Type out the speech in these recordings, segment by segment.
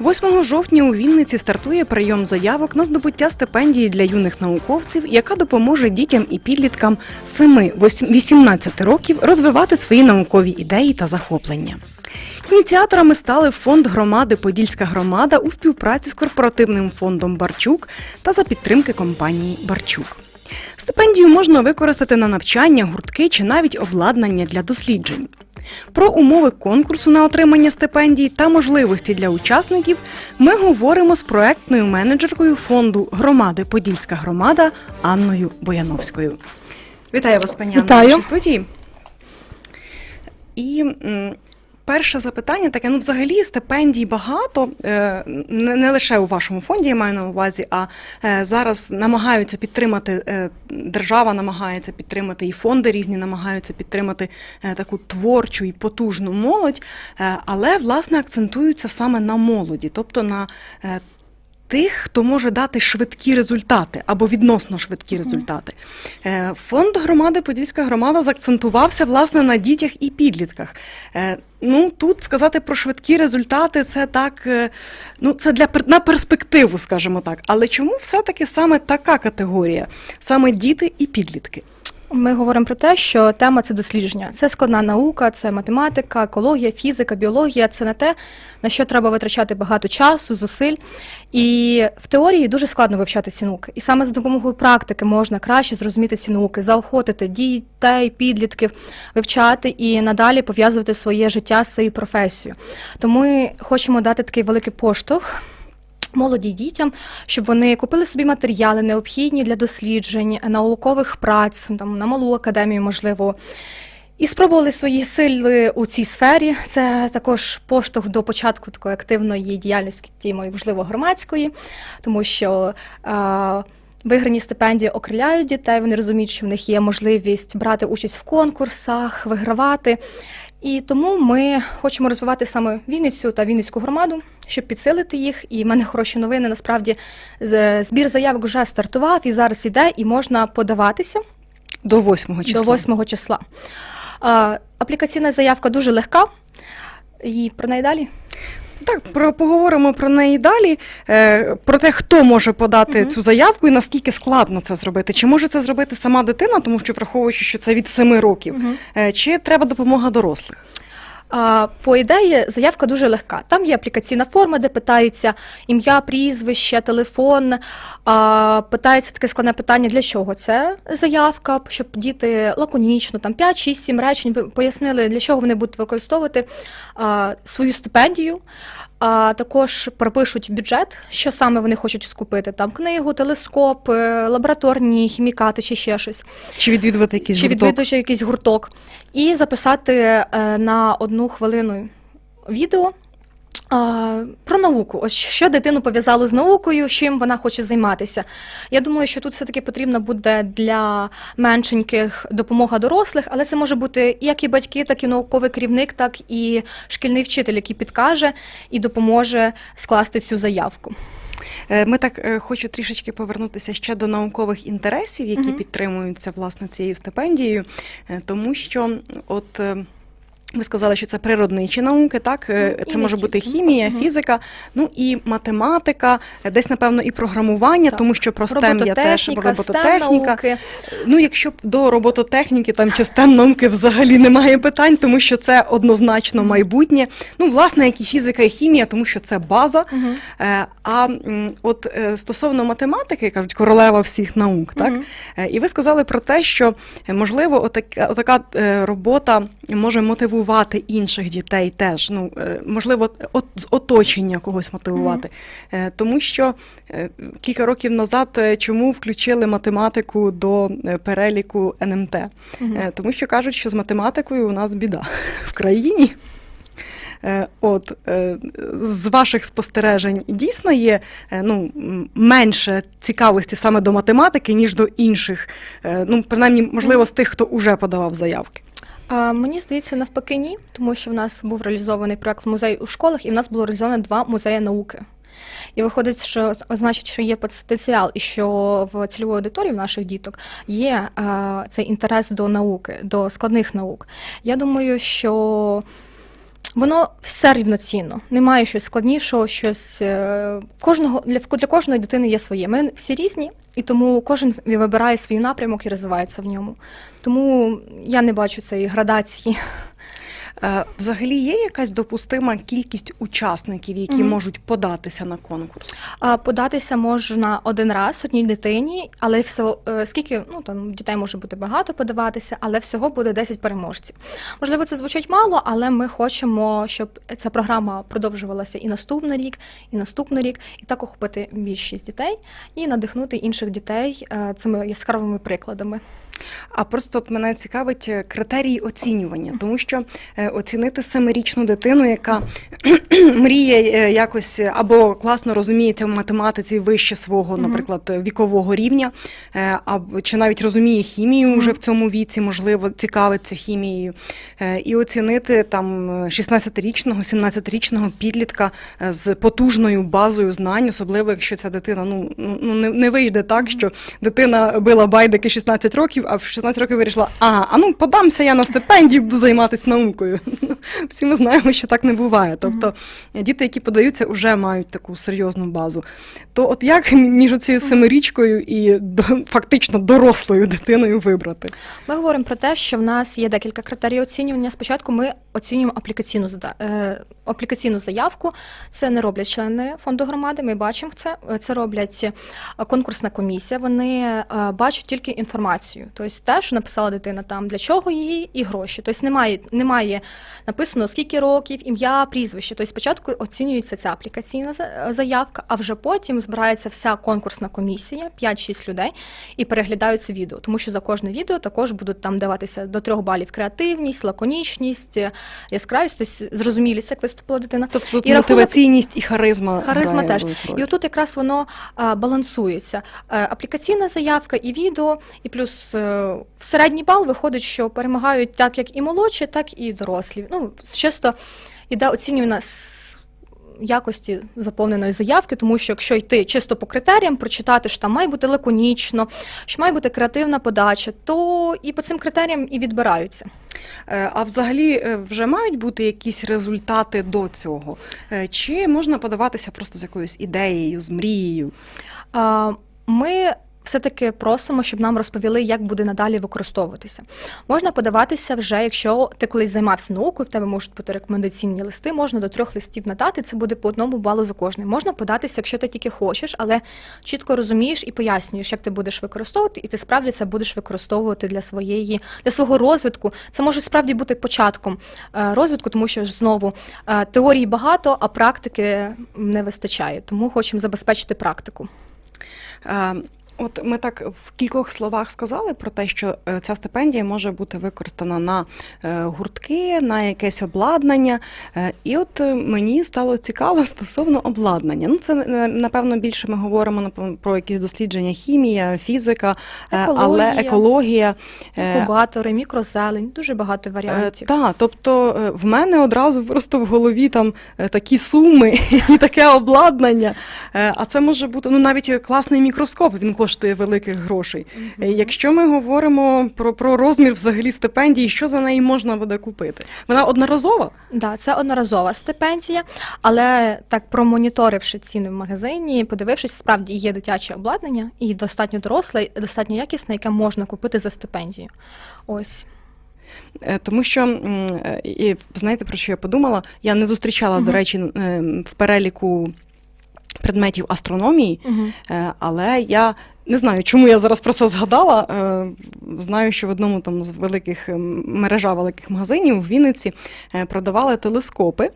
8 жовтня у Вінниці стартує прийом заявок на здобуття стипендії для юних науковців, яка допоможе дітям і підліткам 7-18 років розвивати свої наукові ідеї та захоплення. Ініціаторами стали фонд громади Подільська громада у співпраці з корпоративним фондом Барчук та за підтримки компанії Барчук. Стипендію можна використати на навчання, гуртки чи навіть обладнання для досліджень. Про умови конкурсу на отримання стипендій та можливості для учасників ми говоримо з проектною менеджеркою фонду громади Подільська громада Анною Бояновською. Вітаю вас, пані Анна, Вітаю. в студії. І перше запитання таке: ну, взагалі стипендій багато, е, не, лише у вашому фонді, я маю на увазі, а е, зараз намагаються підтримати, е, держава намагається підтримати, і фонди різні намагаються підтримати таку творчу і потужну молодь, але власне акцентуються саме на молоді, тобто на Тих, хто може дати швидкі результати або відносно швидкі результати. Е, Фонд громади Подільська громада заакцентувався власне на дітях і підлітках. Е, Ну тут сказати про швидкі результати це так, е, ну це для на перспективу, скажімо так. Але чому все-таки саме така категорія, саме діти і підлітки? Ми говоримо про те, що тема це дослідження. Це складна наука, це математика, екологія, фізика, біологія. Це не те, на що треба витрачати багато часу, зусиль. І в теорії дуже складно вивчати ці науки. І саме за допомогою практики можна краще зрозуміти ці науки, заохотити дітей, підлітків вивчати і надалі пов'язувати своє життя з цією професією. Тому ми хочемо дати такий великий поштовх молоді дітям, щоб вони купили собі матеріали необхідні для досліджень, наукових праць, там на малу академію, можливо. І спробували свої сили у цій сфері. Це також поштовх до початку такої активної діяльності, можливо, громадської, тому що е, виграні стипендії окриляють дітей, вони розуміють, що в них є можливість брати участь в конкурсах, вигравати. І тому ми хочемо розвивати саме Вінницю та Вінницьку громаду, щоб підсилити їх. І в мене хороші новини. Насправді збір заявок вже стартував і зараз іде, і можна подаватися До 8 числа. до 8 числа. А, аплікаційна заявка дуже легка. І про неї далі. Так, про поговоримо про неї далі. Е, про те, хто може подати Мгм. цю заявку і наскільки складно це зробити. Чи може це зробити сама дитина, тому що враховуючи, що це від 7 років, е, чи треба допомога дорослих? По ідеї, заявка дуже легка. Там є аплікаційна форма, де питаються ім'я, прізвище, телефон. Питається таке складне питання, для чого це заявка, щоб діти лаконічно, там 5, 6, 7 речень пояснили, для чого вони будуть використовувати свою стипендію. А також пропишуть бюджет, що саме вони хочуть скупити. Там книгу, телескоп, лабораторні хімікати чи ще щось Чи відвідувати якийсь чи гурток? відвідувати якийсь гурток, і записати е, на одну хвилину відео. А, Про науку, ось що дитину пов'язало з наукою, чим вона хоче займатися. Я думаю, що тут все-таки потрібна буде для меншеньких допомога дорослих, але це може бути як і батьки, так і науковий керівник, так і шкільний вчитель, який підкаже і допоможе скласти цю заявку. Е, Ми так е, хочу трішечки повернутися ще до наукових інтересів, які Мгм. підтримуються власне цією стипендією, е, тому що от. Ви сказали, що це природничі науки, так? Е, Ну, Це може бути хімія, Мгм. фізика, ну і математика, е, десь, напевно, і програмування, Так. тому що про STEM я теж Робототехніка. Ну, якщо до робототехніки там чи STEM науки взагалі немає питань, тому що це однозначно майбутнє. Ну, власне, як і фізика і хімія, тому що це база. Е, А от стосовно математики, кажуть, королева всіх наук, так? Е, І ви сказали про те, що можливо, отака, отака робота може мотивувати інших дітей теж. Ну, е, можливо, от, з оточення когось мотивувати. Е, Тому що е, кілька років назад чому включили математику до переліку НМТ? Мгм. Е, Тому що кажуть, що з математикою у нас біда в країні. От з ваших спостережень дійсно є ну, менше цікавості саме до математики, ніж до інших, ну принаймні, можливо, з тих, хто вже подавав заявки. Мені здається, навпаки, ні, тому що в нас був реалізований проект музей у школах, і в нас було реалізовано два музеї науки. І виходить, що значить, що є потенціал, і що в цільової аудиторії в наших діток є цей інтерес до науки, до складних наук. Я думаю, що воно все рівноцінно. Немає щось складнішого, щось е, кожного для, для кожної дитини є своє. Ми всі різні, і тому кожен вибирає свій напрямок і розвивається в ньому. Тому я не бачу цієї градації. Е, Взагалі є якась допустима кількість учасників, які Мгм. можуть податися на конкурс? Податися можна один раз одній дитині, але все скільки ну там дітей може бути багато подаватися, але всього буде 10 переможців. Можливо, це звучить мало, але ми хочемо, щоб ця програма продовжувалася і наступний рік, і наступний рік, і так охопити більшість дітей і надихнути інших дітей е, цими яскравими прикладами. А просто от мене цікавить е, критерії оцінювання, тому що оцінити семирічну дитину, яка мріє е, якось е, або класно розуміється в математиці вище свого, наприклад, вікового рівня, е, або чи навіть розуміє хімію вже в цьому віці, можливо, цікавиться хімією, і оцінити там е, 16-річного, 17-річного підлітка з потужною базою знань, особливо якщо ця дитина ну, ну не, не вийде так, що дитина била байдики 16 років, а в 16 років вирішила, ага, а ну подамся я на стипендію, буду займатися наукою. Nö. Всі ми знаємо, що так не буває. Тобто діти, які подаються, вже мають таку серйозну базу. То от як між цією семирічкою і фактично дорослою дитиною вибрати? Ми говоримо про те, що в нас є декілька критерій оцінювання. Спочатку ми оцінюємо аплікаційну е, аплікаційну заявку. Це не роблять члени фонду громади. Ми бачимо це. Це роблять е, конкурсна комісія. Вони е, бачать тільки інформацію. Тобто те, що написала дитина там, для чого її і гроші. Тобто немає, немає написано скільки років, ім'я, прізвище. Тобто спочатку оцінюється ця аплікаційна за- заявка, а вже потім збирається вся конкурсна комісія, 5-6 людей, і переглядаються відео, тому що за кожне відео також будуть там даватися до трьох балів креативність, лаконічність, е, яскравість, тобто зрозумілість, як виступила дитина. Тобто І рахунок- і харизма. Харизма теж. І отут якраз воно а, балансується. Е, аплікаційна заявка і відео, і плюс е, в середній бал виходить, що перемагають так як і молодші, так і дорослі. Ну, чисто іде оцінювана з якості заповненої заявки, тому що якщо йти чисто по критеріям, прочитати, що там має бути лаконічно, що має бути креативна подача, то і по цим критеріям і відбираються. Е, А взагалі е, вже мають бути якісь результати до цього? Е, Чи можна подаватися просто з якоюсь ідеєю, з мрією? Ми все-таки просимо, щоб нам розповіли, як буде надалі використовуватися. Можна подаватися вже, якщо ти колись займався наукою, в тебе можуть бути рекомендаційні листи, можна до трьох листів надати, це буде по одному балу за кожний. Можна податися, якщо ти тільки хочеш, але чітко розумієш і пояснюєш, як ти будеш використовувати, і ти справді це будеш використовувати для своєї для свого розвитку. Це може справді бути початком е, розвитку, тому що знову е, теорії багато, а практики не вистачає. Тому хочемо забезпечити практику. Е, От ми так в кількох словах сказали про те, що е, ця стипендія може бути використана на е, гуртки, на якесь обладнання. Е, І от мені стало цікаво стосовно обладнання. Ну, це напевно більше ми говоримо про якісь дослідження, хімія, фізика, е, але Екологія. екологія. Інкубатори, мікрозелень, дуже багато варіантів. Так, тобто в мене одразу просто в голові там такі суми і таке обладнання. А це може бути ну навіть класний мікроскоп, він коштує великих грошей. Е, Якщо ми говоримо про, про розмір взагалі стипендії, що за неї можна буде купити? Вона одноразова? Да, це одноразова стипендія, але так промоніторивши ціни в магазині, подивившись, справді є дитяче обладнання і достатньо доросле, і достатньо якісне, яке можна купити за стипендію. Ось. Е, Тому що е, і знаєте про що я подумала? Я не зустрічала, до речі, в переліку предметів астрономії. Угу. Е, Але я не знаю, чому я зараз про це згадала. Е, Знаю, що в одному там з великих мережа великих магазинів в Вінниці е, продавали телескопи.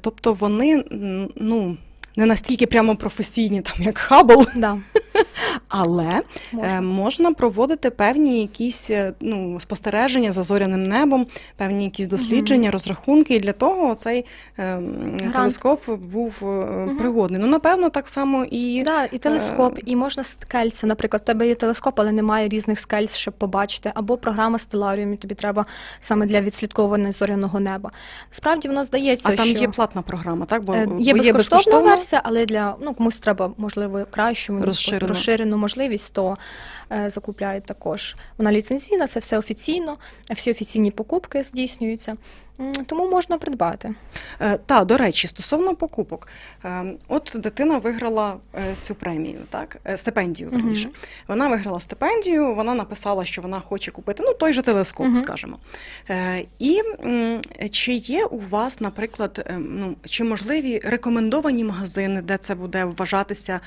Тобто вони ну. Не настільки прямо професійні, там як Хаббл, Да. Але Можна. Е, Можна проводити певні якісь е, ну, спостереження за зоряним небом, певні якісь дослідження, розрахунки. І для того цей е, телескоп був е, пригодний. Ну, напевно, так само і Да, і телескоп, і можна скельця. Наприклад, у тебе є телескоп, але немає різних скельць, щоб побачити, або програма і тобі треба саме для відслідковування зоряного неба. Насправді воно здається, а там що є платна програма, так? Бо, Е, бо Є безкоштовна версія, але для ну комусь треба можливо кращу Розширену. Можливість, то е, закупляють також. Вона ліцензійна, це все офіційно, всі офіційні покупки здійснюються. Тому можна придбати. Е, Та, до речі, стосовно покупок, Е, от дитина виграла цю премію, так, стипендію, верніше. Вона виграла стипендію, вона написала, що вона хоче купити ну, той же телескоп, Мгм. скажімо. І чи є у вас, наприклад, ну, чи можливі рекомендовані магазини, де це буде вважатися,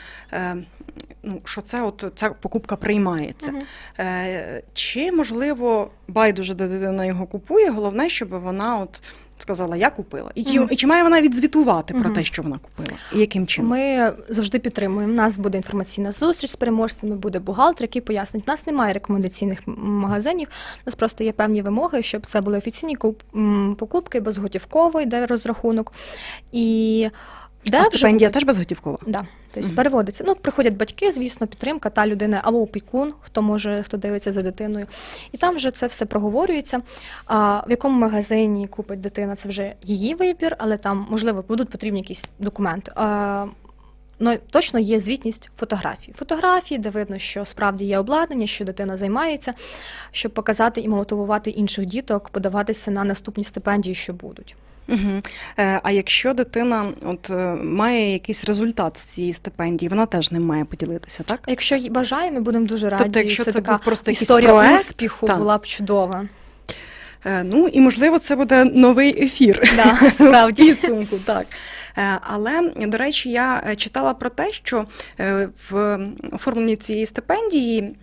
ну, що це от ця покупка приймається? Е, Чи можливо байдуже, де дитина його купує, головне, щоб вона от сказала, я купила. І чи, Мгм. і чи має вона відзвітувати про те, що вона купила? І яким чином? Ми завжди підтримуємо. У нас буде інформаційна зустріч з переможцями, буде бухгалтер, який пояснить. У нас немає рекомендаційних магазинів. У нас просто є певні вимоги, щоб це були офіційні куп- покупки, безготівковий, де розрахунок. І де а стипендія теж безготівкова? Да, тобто Мгм. переводиться. Ну, приходять батьки, звісно, підтримка та людина або опікун, хто може, хто дивиться за дитиною. І там вже це все проговорюється. А в якому магазині купить дитина, це вже її вибір, але там, можливо, будуть потрібні якісь документи. А, Ну, точно є звітність фотографій. Фотографії, де видно, що справді є обладнання, що дитина займається, щоб показати і мотивувати інших діток, подаватися на наступні стипендії, що будуть. Угу. А якщо дитина от, е, має якийсь результат з цієї стипендії, вона теж ним має поділитися, так? Якщо й бажає, ми будемо дуже раді. Тобто, якщо це така був просто історія проект, успіху так. була б чудова. Е, ну і можливо, це буде новий ефір. Да, справді. підсумку, так. Але, до речі, я читала про те, що в оформленні цієї стипендії.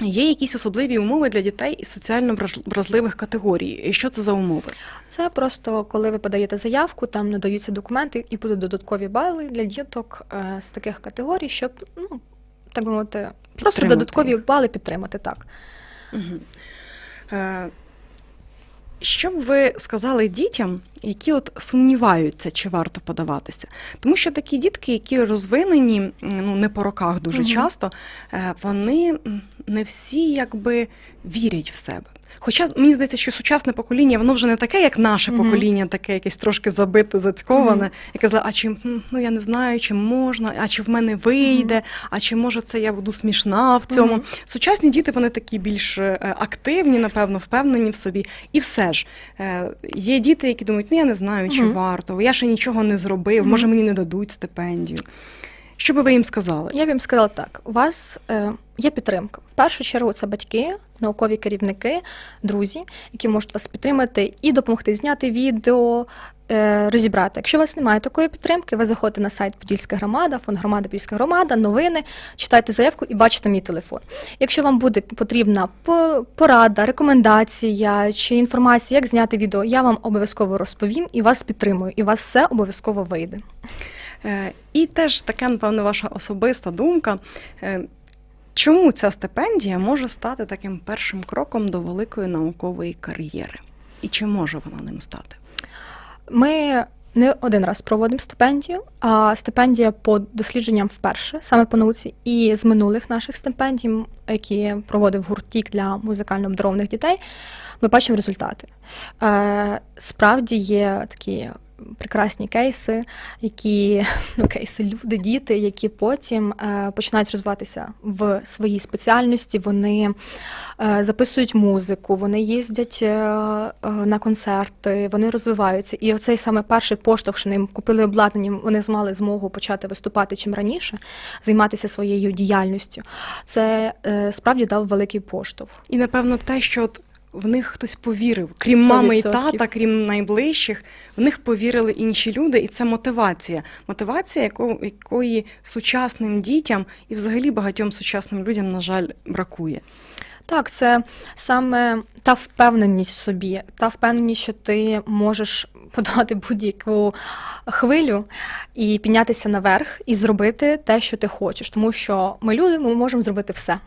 Є якісь особливі умови для дітей із соціально вразливих категорій. І що це за умови? Це просто коли ви подаєте заявку, там надаються документи і будуть додаткові бали для діток е, з таких категорій, щоб ну так би мовити, просто додаткові бали підтримати так. Угу. Що б ви сказали дітям, які от сумніваються, чи варто подаватися? Тому що такі дітки, які розвинені, ну не по роках дуже угу. часто, е, вони не всі якби вірять в себе. Хоча мені здається, що сучасне покоління, воно вже не таке, як наше покоління, таке якесь трошки забите, зацьковане, Мгм. яке зла, а чи ну я не знаю, чи можна, а чи в мене вийде, а чи може це я буду смішна в цьому. Мгм. Сучасні діти вони такі більш е, активні, напевно, впевнені в собі. І все ж е, є діти, які думають, ну я не знаю, чи Мгм. варто, я ще нічого не зробив, Мгм. може мені не дадуть стипендію. Що би ви їм сказали? Я б їм сказала так: у вас е, є підтримка. В першу чергу це батьки, наукові керівники, друзі, які можуть вас підтримати і допомогти зняти відео, е, розібрати. Якщо у вас немає такої підтримки, ви заходите на сайт Подільська громада, фонд громада, Подільська громада, новини, читайте заявку і бачите мій телефон. Якщо вам буде потрібна по- порада, рекомендація чи інформація, як зняти відео, я вам обов'язково розповім і вас підтримую, і у вас все обов'язково вийде. Е, І теж така, напевно, ваша особиста думка. Е, Чому ця стипендія може стати таким першим кроком до великої наукової кар'єри? І чи може вона ним стати? Ми не один раз проводимо стипендію, а стипендія по дослідженням вперше, саме по науці, і з минулих наших стипендій, які проводив гуртік для музикально обдарованих дітей, ми бачимо результати. Е, Справді є такі. Прекрасні кейси, які ну кейси люди, діти, які потім е, починають розвиватися в своїй спеціальності. Вони е, записують музику, вони їздять е, на концерти, вони розвиваються. І оцей саме перший поштовх, що ним купили обладнання, вони змали змогу почати виступати чим раніше, займатися своєю діяльністю. Це справді дав великий поштовх. І напевно те, що от в них хтось повірив, крім мами і тата, крім найближчих, в них повірили інші люди, і це мотивація. Мотивація, яко- якої сучасним дітям і взагалі багатьом сучасним людям, на жаль, бракує. Так, це саме та впевненість в собі, та впевненість, що ти можеш подолати будь-яку хвилю і піднятися наверх і зробити те, що ти хочеш. Тому що ми люди, ми можемо зробити все.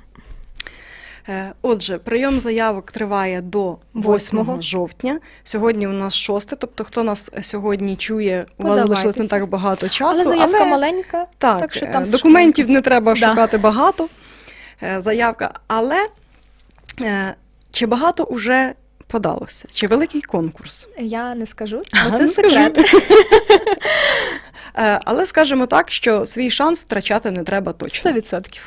Е, Отже, прийом заявок триває до 8 Восьмого. жовтня. Сьогодні у нас 6, тобто хто нас сьогодні чує, у вас залишилось не так багато часу. Але заявка маленька, Так, так що е, там документів не треба Да. шукати багато. Е, Заявка. Але е, чи багато уже подалося? Чи великий конкурс? я не скажу, А, це не секрет. Е, Але скажемо так, що свій шанс втрачати не треба точно. 100%.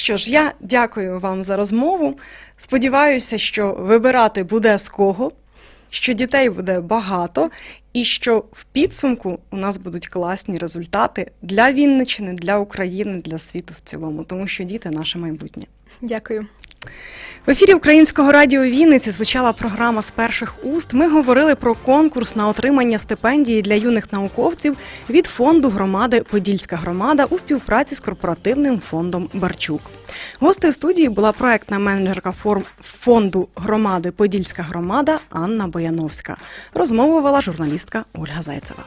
Що ж, я дякую вам за розмову. Сподіваюся, що вибирати буде з кого, що дітей буде багато, і що в підсумку у нас будуть класні результати для Вінничини, для України, для світу в цілому, тому що діти наше майбутнє. Дякую. В ефірі Українського радіо Вінниці звучала програма з перших уст. Ми говорили про конкурс на отримання стипендії для юних науковців від фонду громади Подільська громада у співпраці з корпоративним фондом Барчук. Гостею студії була проектна менеджерка фонду громади Подільська громада Анна Бояновська. Розмовувала журналістка Ольга Зайцева.